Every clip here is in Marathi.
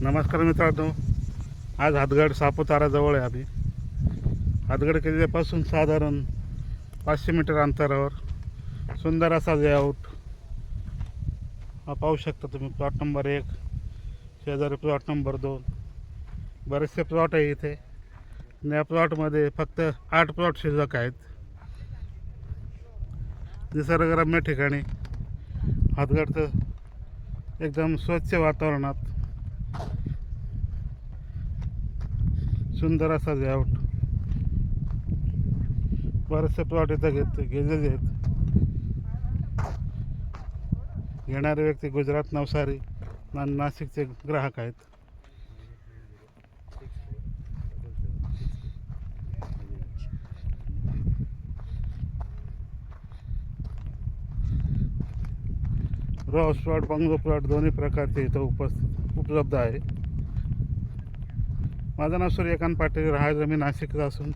नमस्कार मित्रांनो. आज हातगड सापुताराजवळ आहे आम्ही. हातगड किल्ल्यापासून साधारण पाचशे मीटर अंतरावर सुंदर असा लेआउट हा पाहू शकता तुम्ही. प्लॉट नंबर एक शेजारी प्लॉट नंबर दोन. बरेचसे प्लॉट आहे इथे. आणि या प्लॉटमध्ये फक्त आठ प्लॉट शिल्लक आहेत. निसर्गरम्य ठिकाणी हातगडचं एकदम स्वच्छ वातावरणात सुंदर असा लेआउट बरेचसे प्लॉट इथं घेत गेलेले आहेत घेणारे व्यक्ती गुजरात नवसारी नाशिकचे ग्राहक आहेत. हाऊस प्लॉट बंगलो प्लॉट दोन्ही प्रकारचे इथं उपस्थित उपलब्ध आहे. माझं नाव सूर्यकांत पाटील राहायचं मी नाशिकचा असून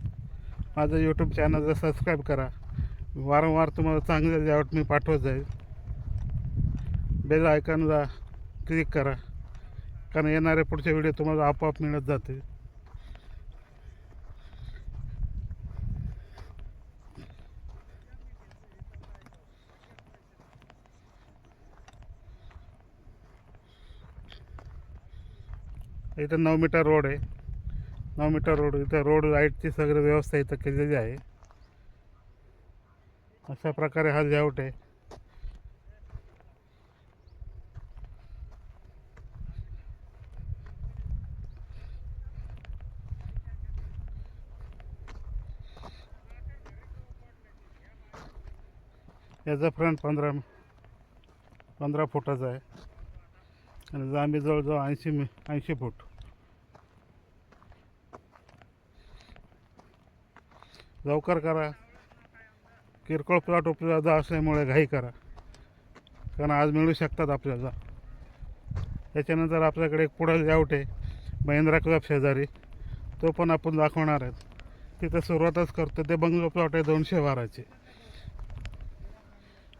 माझं यूट्यूब चॅनलला सबस्क्राईब करा. वारंवार तुम्हाला चांगले लेआउट मी पाठवत जाईल. बेल आयकॉनला क्लिक करा. कारण येणारे पुढचे व्हिडिओ तुम्हाला आपोआप मिळत जातील. इथं नऊ मीटर रोड आहे. नऊ मीटर रोड इथं रोड लाईटची सगळी व्यवस्था इथं केलेली आहे. अशा प्रकारे हा लेआउट आहे. याचा फ्रंट पंधरा पंधरा फुटाचा आहे. आणि लांबी जवळजवळ ऐंशी मी ऐंशी फूट. लवकर करा. किरकोळ प्लॉट उपलब्ध असल्यामुळे घाई करा. कारण आज मिळू शकतात आपल्याला. त्याच्यानंतर आपल्याकडे एक पुढं लेआउट आहे महिंद्रा क्लब शेजारी. तो पण आपण दाखवणार आहेत. तिथं सुरुवातच करतो. ते बंगलो प्लॉट आहे दोनशे वाराचे.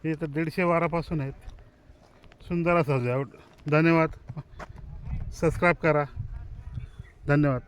इथं दीडशे वारापासून आहेत. सुंदर असा लेआउट धन्यवाद. सबस्क्राईब करा. धन्यवाद.